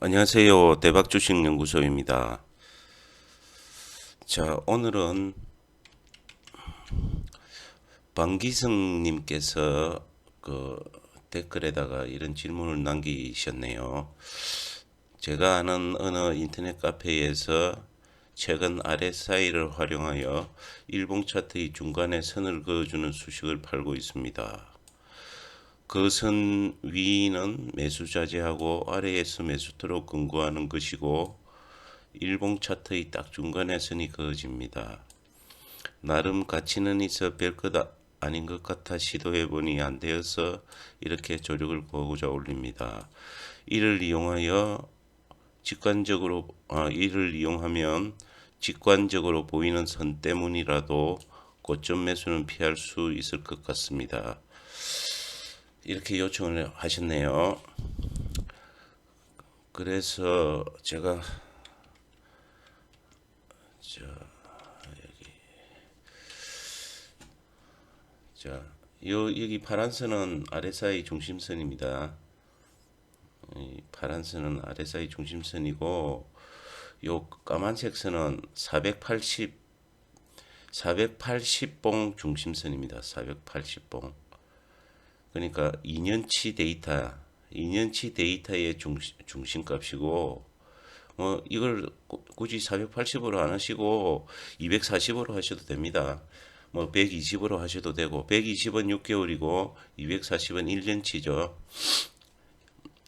안녕하세요. 대박 주식 연구소입니다. 자, 오늘은 방기성 님께서 그 댓글에다가 이런 질문을 남기셨네요. 제가 아는 어느 인터넷 카페에서 최근 RSI를 활용하여 일봉 차트의 중간에 선을 그어주는 수식을 팔고 있습니다. 그선 위는 매수 자제하고 아래에서 매수토록 근거하는 것이고 일봉 차트의 딱 중간에 선이 그어집니다. 나름 가치는 있어 별것 아- 아닌 것 같아 시도해보니 안 되어서 이렇게 조력을 구하고자 올립니다. 이를 이용하여 직관적으로 아, 이를 이용하면 직관적으로 보이는 선 때문이라도 고점 매수는 피할 수 있을 것 같습니다. 이렇게 요청을 하셨네요. 그래서 제가 자 여기 자 요, 여기 파란 선은 RSI 중심선입니다. 이 파란 선은 RSI 중심선이고 요 까만색 선은 480 480봉 중심선입니다. 480봉. 그러니까 2년치 데이터, 2년치 데이터의 중심, 중심값이고, 뭐, 이걸 꾸- 굳이 480으로 안 하시고, 240으로 하셔도 됩니다. 뭐, 120으로 하셔도 되고, 120은 6개월이고, 240은 1년치죠.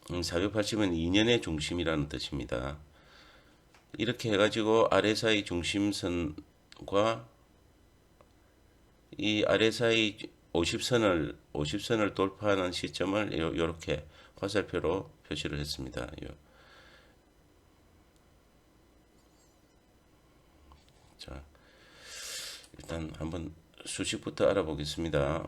480은 2년의 중심이라는 뜻입니다. 이렇게 해가지고, RSI 중심선과 이 RSI 50선을 50선을 돌파하는 시점을 요, 요렇게 화살표로 표시를 했습니다. 요. 자, 일단 한번 수식부터 알아보겠습니다.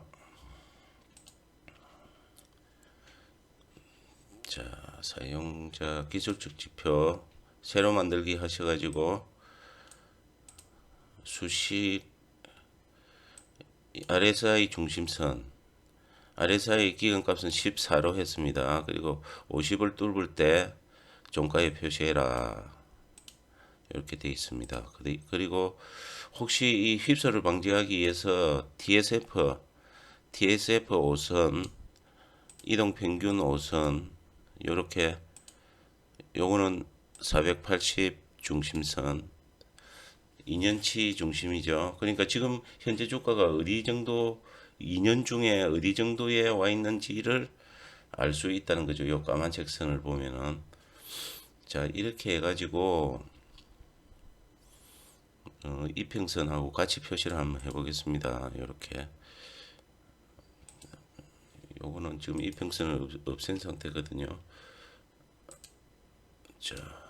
자, 사용자 기술적 지표 새로 만들기 하셔가지고 수식 RSI 중심선 RSI 기간값은 14로 했습니다. 그리고 50을 뚫을 때 종가에 표시해라. 이렇게 되어 있습니다. 그리- 그리고 혹시 이 휩쓸을 방지하기 위해서 TSF, TSF 5선, 이동 평균 5선, 이렇게 요거는 480 중심선, 2년치 중심이죠. 그러니까 지금 현재 주가가 어디 정도 2년 중에 어디 정도에 와 있는지를 알 수 있다는 거죠. 요 까만 색 선을 보면은 자 이렇게 해가지고 어, 이평선하고 같이 표시를 한번 해보겠습니다. 이렇게 요거는 지금 이평선을 없- 없앤 상태거든요. 자.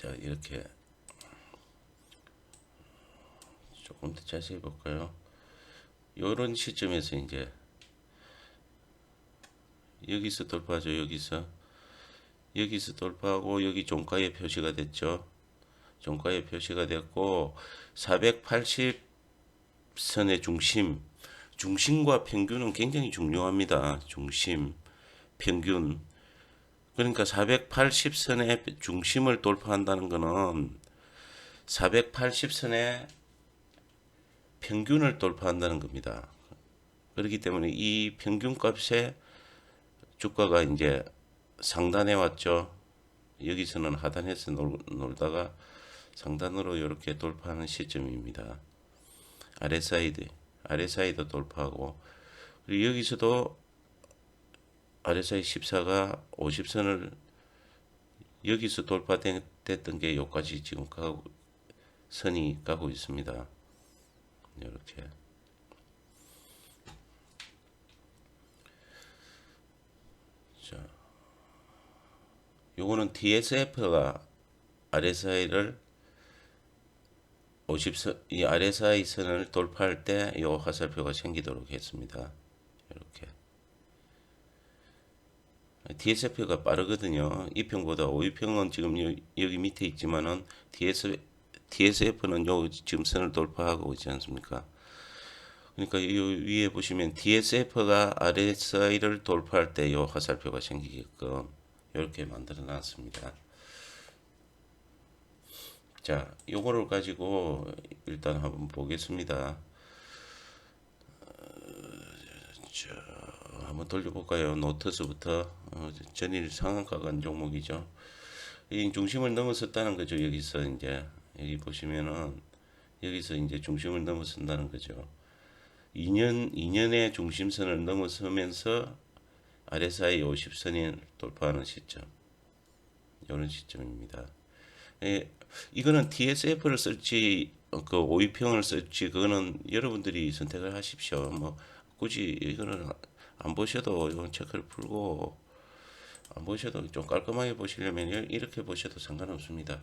자 이렇게 조금 더 자세히 볼까요? 요런 시점에서 이제 여기서 돌파하죠 여기서. 여기서 돌파하고 여기 종가에 표시가 됐죠. 종가에 표시가 됐고 480 선의 중심 중심과 평균은 굉장히 중요합니다. 중심 평균 그러니까 480선의 중심을 돌파한다는 것은 480선의 평균을 돌파한다는 겁니다. 그렇기 때문에 이 평균값에 주가가 이제 상단에 왔죠. 여기서는 하단에서 놀, 놀다가 상단으로 이렇게 돌파하는 시점입니다. RSI도 RSI도 돌파하고 그리고 여기서도 RSI 14가 50선을 여기서 돌파됐던 게 여기까지 지금 가고 선이 가고 있습니다. 이렇게 자, 요거는 TSF가 RSI를 50선 이 RSI 선을 돌파할 때요 화살표가 생기도록 했습니다. 이렇게 DSF가 빠르거든요. 2평보다 5위평은 지금 여, 여기 밑에 있지만은 DS, DSF는 요 지금 선을 돌파하고 있지 않습니까? 그러니까 이 위에 보시면 DSF가 RSI를 돌파할 때 이 화살표가 생기게끔 이렇게 만들어 놨습니다. 자, 요거를 가지고 일단 한번 보겠습니다. 자, 한번 돌려볼까요? 노트스부터 어, 전일 상한가 간 종목이죠. 이 중심을 넘어섰다는 거죠. 여기서 이제 여기 보시면은 여기서 이제 중심을 넘어선다는 거죠. 2년 2년의 중심선을 넘어서면서 RSI 50선을 돌파하는 시점. 이런 시점입니다. 예, 이거는 TSF를 쓸지 그 오이평을 쓸지 그거는 여러분들이 선택을 하십시오. 뭐 굳이 이거는 안 보셔도 이건 체크를 풀고 안 보셔도 좀 깔끔하게 보시려면 이렇게 보셔도 상관없습니다.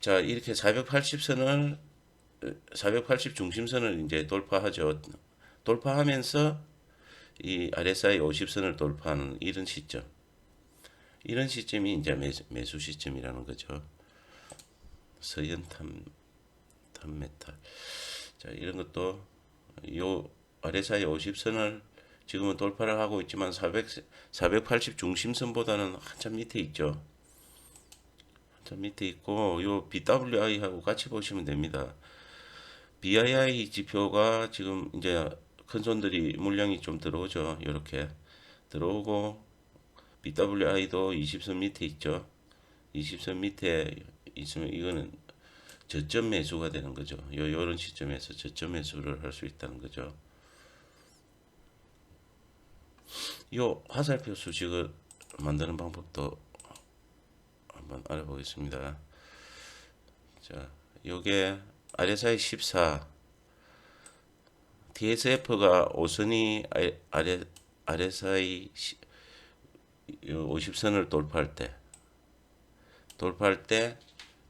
자, 이렇게 480선을 480 중심선을 이제 돌파하죠. 돌파하면서 이 RSI 50선을 돌파하는 이런 시점. 이런 시점이 이제 매수, 매수 시점이라는 거죠. 서연탄 탄메탈. 자, 이런 것도 요 RSI 50선을 지금은 돌파를 하고 있지만 400 480 중심선보다는 한참 밑에 있죠. 한참 밑에 있고 요 BWI하고 같이 보시면 됩니다. BII 지표가 지금 이제 큰 손들이 물량이 좀 들어오죠. 이렇게 들어오고 BWI도 20선 밑에 있죠. 20선 밑에 있으면 이거는 저점 매수가 되는 거죠. 요 요런 시점에서 저점 매수를 할 수 있다는 거죠. 요 화살표 수식을 만드는 방법도 한번 알아보겠습니다. 자, 요게 RSI 14 DSF가 5선이 RSI 50선을 돌파할 때 돌파할 때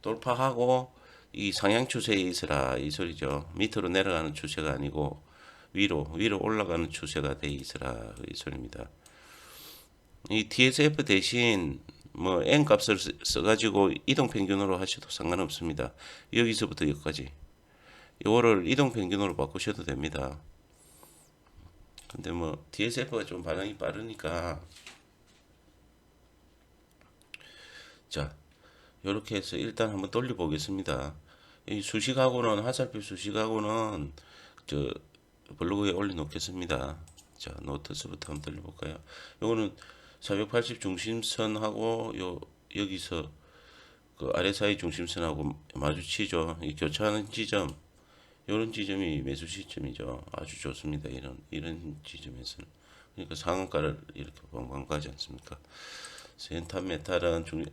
돌파하고 이 상향 추세에 있으라 이 소리죠. 밑으로 내려가는 추세가 아니고 위로 위로 올라가는 추세가 돼 있으라 이 소리입니다. 이 DSF 대신 뭐 n 값을 써 가지고 이동 평균으로 하셔도 상관없습니다. 여기서부터 여기까지 요거를 이동 평균으로 바꾸셔도 됩니다. 근데 뭐 DSF가 좀 반응이 빠르니까 자 요렇게 해서 일단 한번 돌려 보겠습니다. 이 수식하고는 화살표 수식하고는 저 블로그에 올려 놓겠습니다. 자 노트스부터 한번 돌려 볼까요? 요거는 480 중심선하고 요 여기서 그 RSI 중심선하고 마주치죠. 이 교차하는 지점 이런 지점이 매수 시점이죠. 아주 좋습니다. 이런 이런 지점에서는 그러니까 상한가를 이렇게 방방 가지 않습니까? 센탑 메탈은 중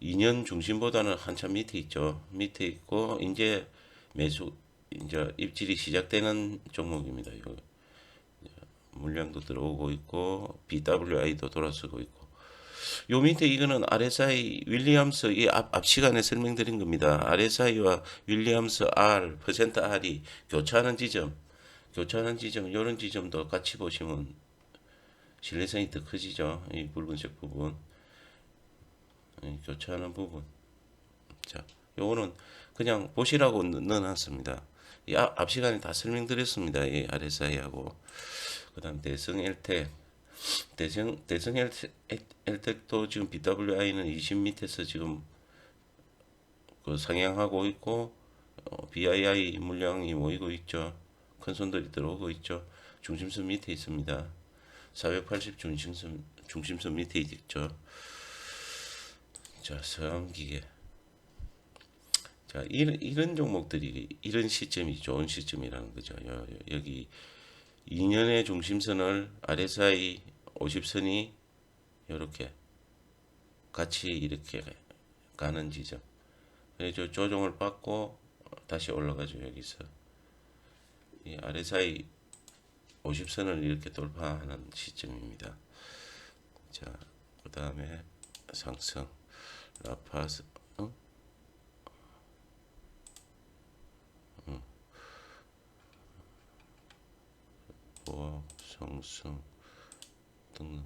2년 중심보다는 한참 밑에 있죠. 밑에 있고 이제 매수 이제 입질이 시작되는 종목입니다. 이거 물량도 들어오고 있고 BWI도 돌아서고 있고 요 밑에 이거는 RSI 윌리엄스 이 앞, 앞 시간에 설명드린 겁니다. RSI와 윌리엄스 R 퍼센트 R이 교차하는 지점 교차하는 지점 이런 지점도 같이 보시면 신뢰성이 더 커지죠. 이 붉은색 부분 이 교차하는 부분 자 요거는 그냥 보시라고 넣어놨습니다. 이 앞, 앞 시간에 다 설명드렸습니다. 이 RSI하고 그다음 대성 엘텍 대성 대성 엘텍, 엘텍 도 지금 BWI는 20 밑에서 지금 그 상향하고 있고 어, BII 물량이 모이고 있죠. 큰 손들이 들어오고 있죠. 중심선 밑에 있습니다. 480 중심선 중심선 밑에 있죠. 자, 서양기계. 자, 이런, 이런 종목들이 이런 시점이 좋은 시점이라는 거죠. 여, 여기 2년의 중심선을 RSI 50선이 이렇게 같이 이렇게 가는 지점. 그래서 조정을 받고 다시 올라가죠. 여기서 이 RSI 50선을 이렇게 돌파하는 시점입니다. 자, 그 다음에 상승 라파스 어? 보합 성승 등등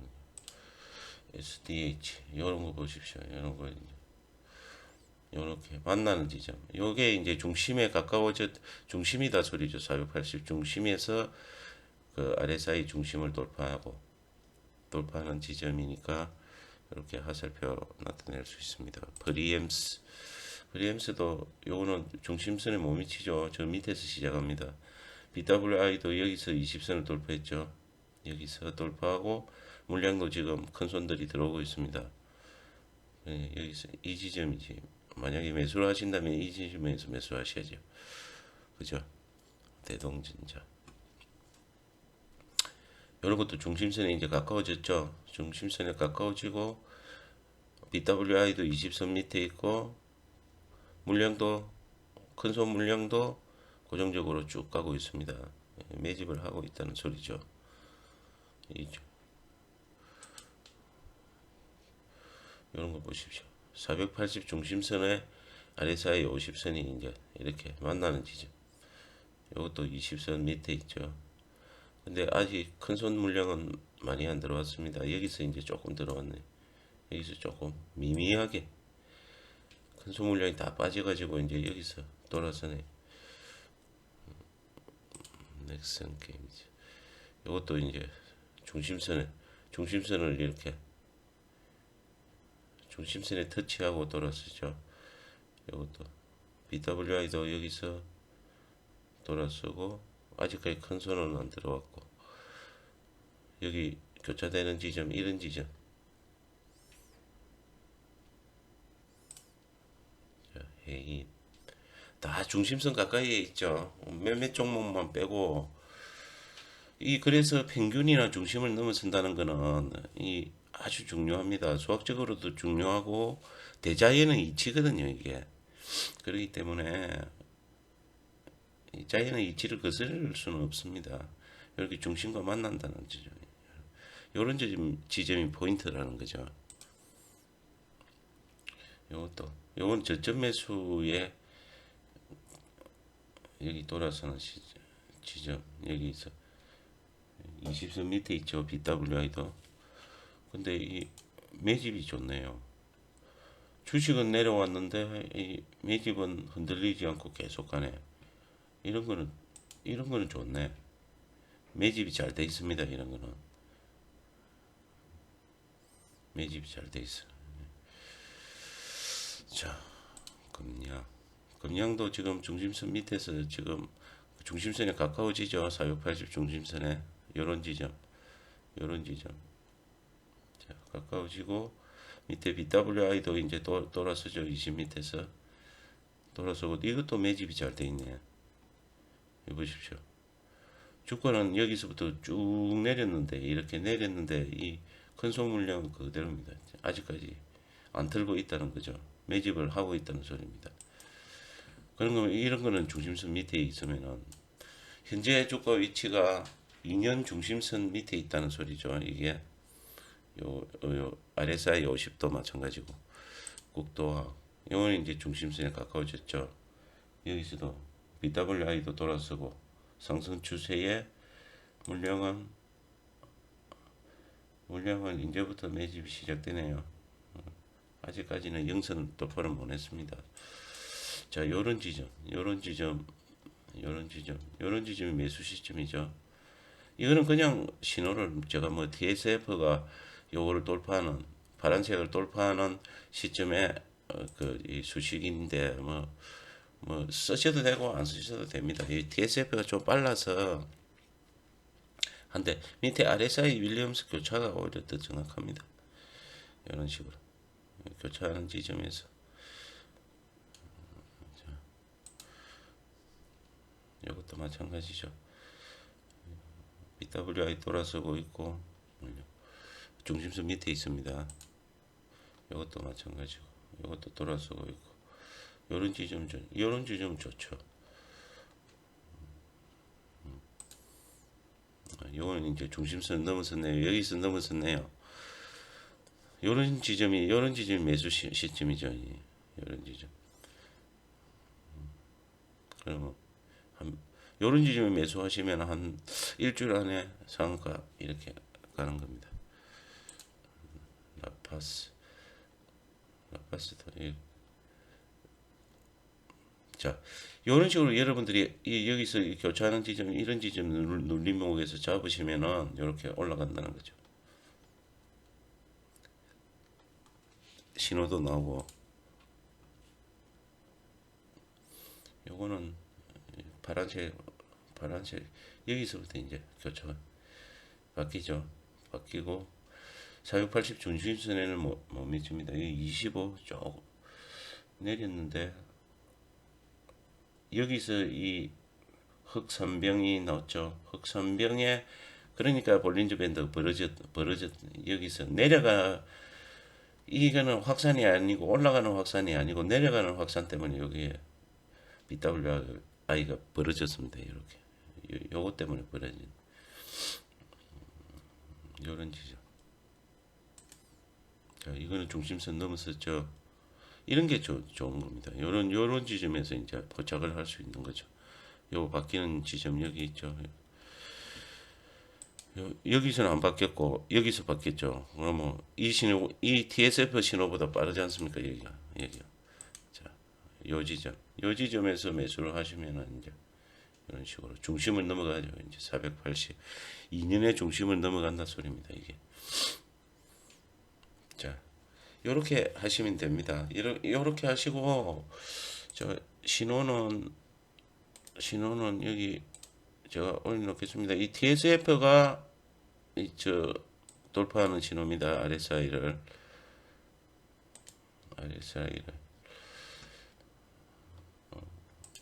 SDH 이런 거 보십시오. 이런 거 이제 요렇게 만나는 지점. 요게 이제 중심에 가까워져 중심이다 소리죠. 480 중심에서 그 RSI 중심을 돌파하고 돌파하는 지점이니까 이렇게 하살표 나타낼 수 있습니다. 브리엠스 브리엠스도 요거는 중심선에 못 미치죠. 저 밑에서 시작합니다. BWI도 여기서 20선을 돌파했죠. 여기서 돌파하고 물량도 지금 큰 손들이 들어오고 있습니다. 예, 여기서 이 지점이지. 만약에 매수를 하신다면 이 지점에서 매수하셔야죠. 그죠? 대동전자. 이런 것도 중심선에 이제 가까워졌죠. 중심선에 가까워지고 BWI도 20선 밑에 있고 물량도 큰손 물량도 고정적으로 쭉 가고 있습니다. 예, 매집을 하고 있다는 소리죠. 이런 거 보십시오. 480 중심선에 RSI 50선이 이제 이렇게 만나는 지점. 이것도 20선 밑에 있죠. 근데 아직 큰 손 물량은 많이 안 들어왔습니다. 여기서 이제 조금 들어왔네. 여기서 조금 미미하게 큰 손 물량이 다 빠져가지고 이제 여기서 돌아서네. 넥슨 게임즈. 이것도 이제 중심선에 중심선을 이렇게 중심선에 터치하고 돌아서죠. 이것도 BWI도 여기서 돌아서고 아직까지 큰 손은 안 들어왔고 여기 교차되는 지점 이런 지점 자, 해인 다 중심선 가까이에 있죠. 몇몇 종목만 빼고 이 그래서 평균이나 중심을 넘어선다는 거는 이 아주 중요합니다. 수학적으로도 중요하고 대자연은 이치거든요, 이게. 그렇기 때문에 이 자연의 이치를 거스를 수는 없습니다. 이렇게 중심과 만난다는 지점. 이런 지점, 지점이 포인트라는 거죠. 요것도 요건 저점 매수에 여기 돌아서는 시, 지점 여기서 20선 밑에 있죠 BWI도. 근데 이 매집이 좋네요. 주식은 내려왔는데 이 매집은 흔들리지 않고 계속 가네. 이런 거는 이런 거는 좋네. 매집이 잘 돼 있습니다 이런 거는. 매집이 잘 돼 있어. 자 금량 금량도 지금 중심선 밑에서 지금 중심선에 가까워지죠 480 중심선에 요런 지점 요런 지점. 자 가까워지고 밑에 BWI도 이제 도, 돌아서죠. 20 밑에서. 돌아서고 이것도 매집이 잘 돼 있네. 이 보십시오. 주가는 여기서부터 쭉 내렸는데 이렇게 내렸는데 이큰 소물량은 그대로입니다. 아직까지 안 틀고 있다는 거죠. 매집을 하고 있다는 소리입니다 그런 거면 이런 거는 중심선 밑에 있으면은 현재 주가 위치가 2년 중심선 밑에 있다는 소리죠. 이게 요, 요 RSI 50도 마찬가지고 국도와 요거는 이제 중심선에 가까워졌죠. 여기서도 BWI도 돌아서고 상승 추세에 물량은 물량은 이제부터 매집이 시작되네요. 아직까지는 영선 돌파를 못했습니다. 자, 요런 지점, 요런 지점, 요런 지점, 요런 지점이 매수 시점이죠. 이거는 그냥 신호를 제가 뭐 TSF가 요거를 돌파하는 파란색을 돌파하는 시점에 어, 그이 수식인데 뭐, 뭐 쓰셔도 되고 안 쓰셔도 됩니다. 이 TSF가 좀 빨라서 한데 밑에 RSI 윌리엄스 교차가 오히려 더 정확합니다. 이런 식으로 교차하는 지점에서 이것도 마찬가지죠. BWI 돌아서고 있고 중심선 밑에 있습니다. 이것도 마찬가지고 이것도 돌아서고 있고 이런 지점 좀 이런 지점 좋죠. 이거는 이제 중심선 넘어섰네요. 여기서 넘어섰네요. 이런 지점이 이런 지점이 매수 시, 시점이죠. 이런 지점. 그러면 한 요런 지점에 매수하시면 한 일주일 안에 상한가 이렇게 가는 겁니다. 라파스 라파스도 이 자, 이런 식으로 여러분들이 이 여기서 이 교차하는 지점 이런 지점 눌- 눌림목에서 잡으시면은 이렇게 올라간다는 거죠. 신호도 나오고 요거는 파란색 파란색 여기서부터 이제 교차가 바뀌죠. 바뀌고 4680 중심선에는 못, 못 미칩니다. 이25 조금 내렸는데 여기서 이 흑선병이 나왔죠. 흑선병에 그러니까 볼린저 밴드가 벌어졌 벌어졌 여기서 내려가 이거는 확산이 아니고 올라가는 확산이 아니고 내려가는 확산 때문에 여기에 BWI가 벌어졌습니다. 이렇게 요, 요거 때문에 벌어진 요런 지점. 자, 이거는 중심선 넘었었죠. 이런 게 좋, 좋은 겁니다. 요런 요런 지점에서 이제 포착을 할 수 있는 거죠. 요 바뀌는 지점 여기 있죠. 요, 여기서는 안 바뀌었고 여기서 바뀌었죠. 그러면 이 신호 이 TSF 신호보다 빠르지 않습니까? 여기가 여기가. 자, 요 지점. 요 지점에서 매수를 하시면은 이제 이런 식으로 중심을 넘어가죠. 이제 480 2년의 중심을 넘어간다 소리입니다. 이게. 자, 요렇게 하시면 됩니다. 이러- 요렇게 하시고 저 신호는 신호는 여기 제가 올려놓겠습니다. 이 TSF가 이 저 돌파하는 신호입니다. RSI를 RSI를 어,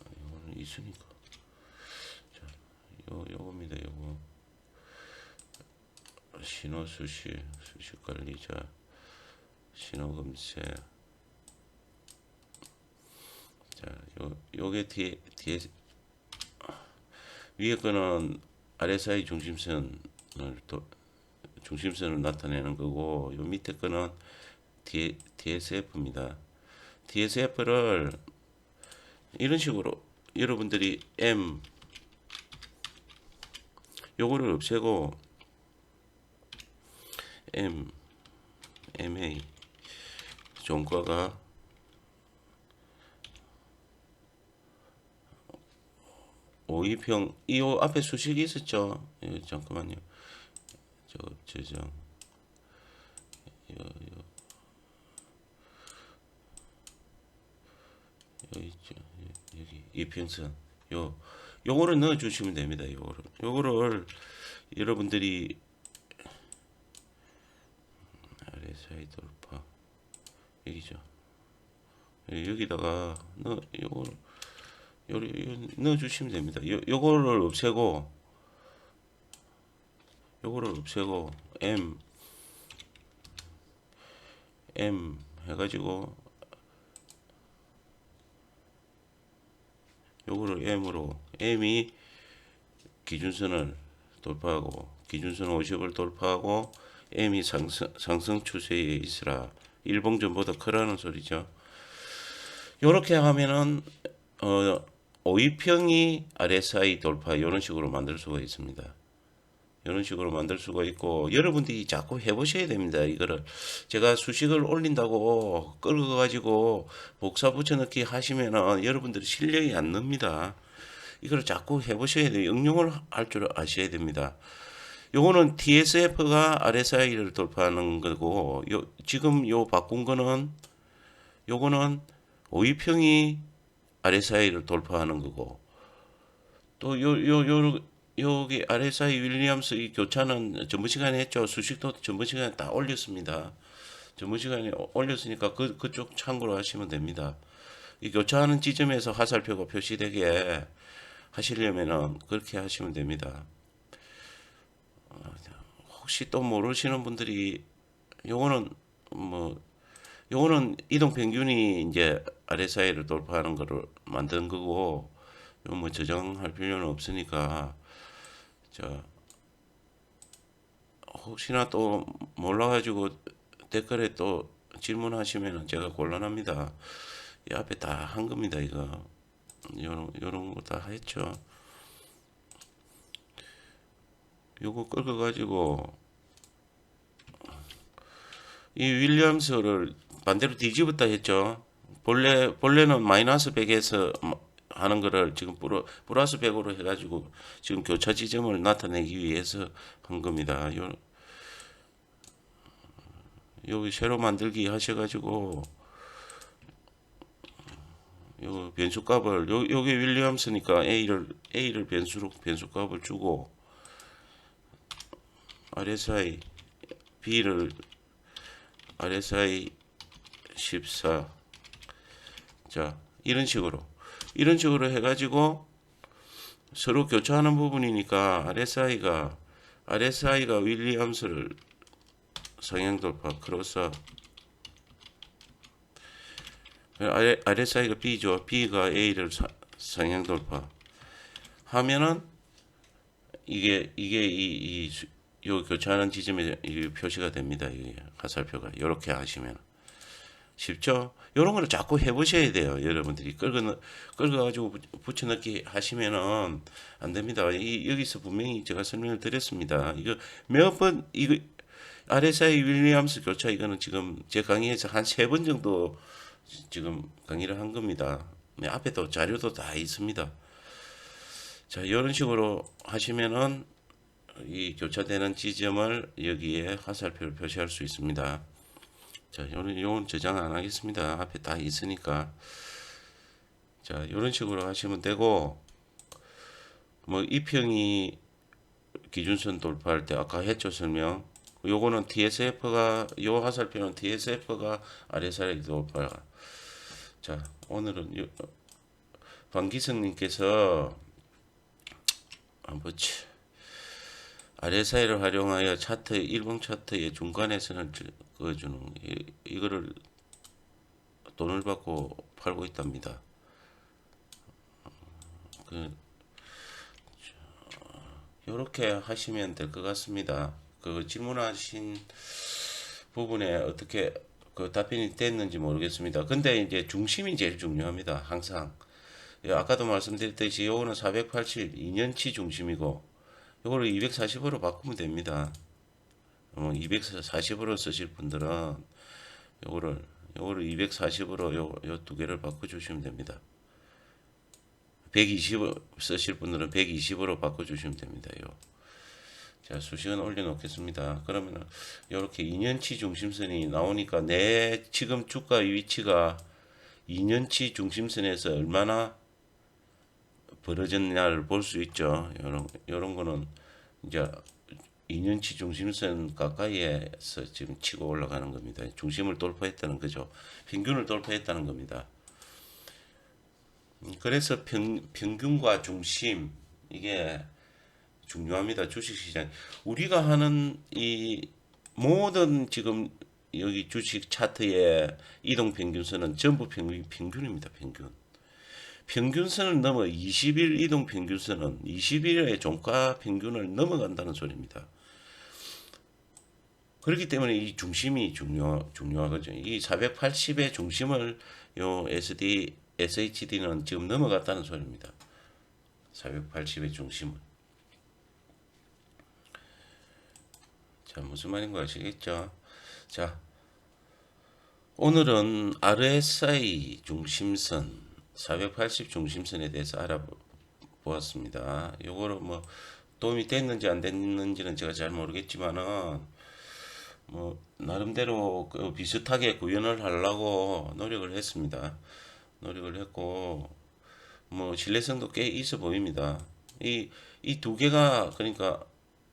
이거는 있으니까 자, 요 요겁니다. 요거 신호 수시 수시 관리자 신호 검색 자, 요 요게 뒤에 뒤에 위에 거는 RSI 중심선을 또 중심선을 나타내는 거고 요 밑에 거는 D, DSF입니다. DSF를 이런 식으로 여러분들이 M 요거를 없애고 M MA 종가가 오이평 이요 앞에 수식이 있었죠. 예, 잠깐만요. 저 요. 여기 있죠. 예, 여기 이평선 요 요거를 넣어 주시면 됩니다. 요거를 요거를 여러분들이 RSI 돌파 여기죠. 예, 여기다가 넣어 요 넣어 주시면 됩니다. 요 요거를 없애고 요거를 없애고 M M 해가지고 요거를 M으로 M이 기준선을 돌파하고 기준선 50을 돌파하고 M이 상승 상승 추세에 있으라 일봉전보다 크라는 소리죠. 요렇게 하면은 어 오이평이 RSI 돌파 이런 식으로 만들 수가 있습니다. 이런 식으로 만들 수가 있고 여러분들이 자꾸 해보셔야 됩니다. 이거를 제가 수식을 올린다고 끌고 가지고 복사 붙여넣기 하시면은 여러분들이 실력이 안 납니다. 이걸 자꾸 해보셔야 돼요. 응용을 할 줄 아셔야 됩니다. 요거는 TSF가 RSI를 돌파하는 거고 요 지금 요 바꾼 거는 요거는 오이평이 RSI를 돌파하는 거고 또 요 요 요 여기 RSI 윌리엄스 이 교차는 전번 시간에 했죠. 수식도 전번 시간에 다 올렸습니다. 전번 시간에 올렸으니까 그 그쪽 참고로 하시면 됩니다. 이 교차하는 지점에서 화살표가 표시되게 하시려면은 그렇게 하시면 됩니다. 어, 혹시 또 모르시는 분들이 요거는 뭐 요거는 이동 평균이 이제 RSI를 돌파하는 거를 만든 거고 요뭐 저장할 필요는 없으니까 자 혹시나 또 몰라가지고 댓글에 또 질문하시면은 제가 곤란합니다. 이 앞에 다 한 겁니다 이거 요런 요런 거 다 했죠. 요거 끌고 가지고 이 윌리엄스를 반대로 뒤집었다 했죠. 본래 본래는 마이너스 100에서 하는 거를 지금 플러, 플러스 100으로 해가지고 지금 교차 지점을 나타내기 위해서 한 겁니다. 요, 여기 새로 만들기 하셔가지고 요 변수값을 요 여기 윌리엄스니까 a를 a를 변수로 변수값을 주고 RSI b를 RSI 14 자, 이런 식으로. 이런 식으로 해가지고 서로 교차하는 부분이니까 RSI가, RSI가 윌리엄스를 성향 돌파, 크로스. RSI가 B죠. B가 A를 사- 성향 돌파. 하면은 이게, 이게 이, 이, 수- 요 교차하는 지점에 이 표시가 됩니다. 이 화살표가. 이렇게 하시면. 쉽죠? 이런 거를 자꾸 해보셔야 돼요. 여러분들이 끌고 끌어가지고 붙여넣기 하시면은 안 됩니다. 이, 여기서 분명히 제가 설명을 드렸습니다. 이거 몇 번 이거 RSI 윌리엄스 교차 이거는 지금 제 강의에서 한 세 번 정도 지금 강의를 한 겁니다. 네, 앞에도 자료도 다 있습니다. 자, 이런 식으로 하시면은 이 교차되는 지점을 여기에 화살표를 표시할 수 있습니다. 자, 요런, 요건 저장 안 하겠습니다. 앞에 다 있으니까. 자, 요런 식으로 하시면 되고, 뭐, 이평이 기준선 돌파할 때 아까 했죠, 설명. 요거는 TSF가, 요 화살표는 TSF가 RSI 돌파. 자, 오늘은 요, 방기성님께서, 한번 치. RSI를 활용하여 차트 일봉 차트의 중간에서는 저- 그어주는 이- 이거를 돈을 받고 팔고 있답니다. 그 이렇게 하시면 될 것 같습니다. 그 질문하신 부분에 어떻게 그 답변이 됐는지 모르겠습니다. 근데 이제 중심이 제일 중요합니다. 항상 예, 아까도 말씀드렸듯이 요거는 480 2년치 중심이고 요거를 240으로 바꾸면 됩니다. 어, 240으로 쓰실 분들은 요거를 요거를 240으로 요 요 두 개를 바꿔 주시면 됩니다. 120 쓰실 분들은 120으로 바꿔 주시면 됩니다. 요. 자, 수식은 올려 놓겠습니다. 그러면은 요렇게 2년치 중심선이 나오니까 내 지금 주가 위치가 2년치 중심선에서 얼마나 벌어졌냐를 볼 수 있죠. 요런 요런 거는 이제 2년치 중심선 가까이에서 지금 치고 올라가는 겁니다. 중심을 돌파했다는 거죠. 평균을 돌파했다는 겁니다. 음, 그래서 평, 평균과 중심 이게 중요합니다. 주식시장 우리가 하는 이 모든 지금 여기 주식 차트의 이동 평균선은 전부 평균, 평균입니다. 평균. 평균선을 넘어 20일 이동 평균선은 20일의 종가 평균을 넘어간다는 소리입니다. 그렇기 때문에 이 중심이 중요 중요하거든요. 이 480의 중심을 요 SD SHD는 지금 넘어갔다는 소리입니다. 480의 중심을. 자, 무슨 말인 거 아시겠죠? 자, 오늘은 RSI 중심선 480 중심선에 대해서 알아보았습니다. 요거를 뭐 도움이 됐는지 안 됐는지는 제가 잘 모르겠지만은 뭐 나름대로 그 비슷하게 구현을 하려고 노력을 했습니다. 노력을 했고 뭐 신뢰성도 꽤 있어 보입니다. 이 이 두 개가 그러니까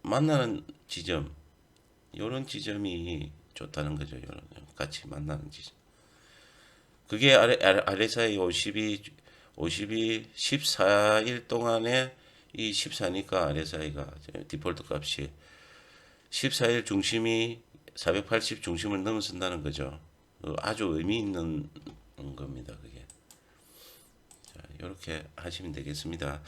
만나는 지점 요런 지점이 좋다는 거죠. 요런 같이 만나는 지점. 그게 RSI 52 52 14일 동안에 이 14니까 RSI가 디폴트 값이 14일 중심이 480 중심을 넘어선다는 거죠. 어, 아주 의미 있는 겁니다. 그게. 자, 이렇게 하시면 되겠습니다.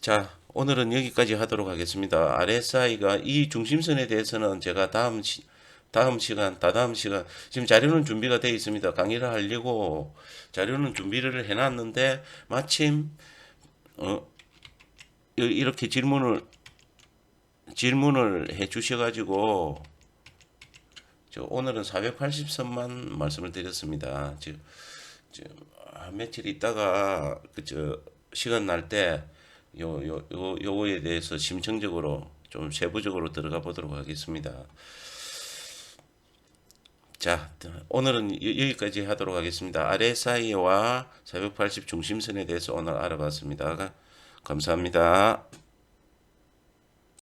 자, 오늘은 여기까지 하도록 하겠습니다. RSI가 이 중심선에 대해서는 제가 다음 시, 다음 시간, 다다음 시간 지금 자료는 준비가 되어 있습니다. 강의를 하려고 자료는 준비를 해놨는데 마침 어, 이- 이렇게 질문을 질문을 해 주셔가지고 저 오늘은 480선만 말씀을 드렸습니다. 지금, 지금 아, 며칠 있다가 그저 시간 날 때 요 요 요 요거에 대해서 심층적으로 좀 세부적으로 들어가 보도록 하겠습니다. 자, 오늘은 여- 여기까지 하도록 하겠습니다. RSI와 480 중심선에 대해서 오늘 알아봤습니다. 감사합니다.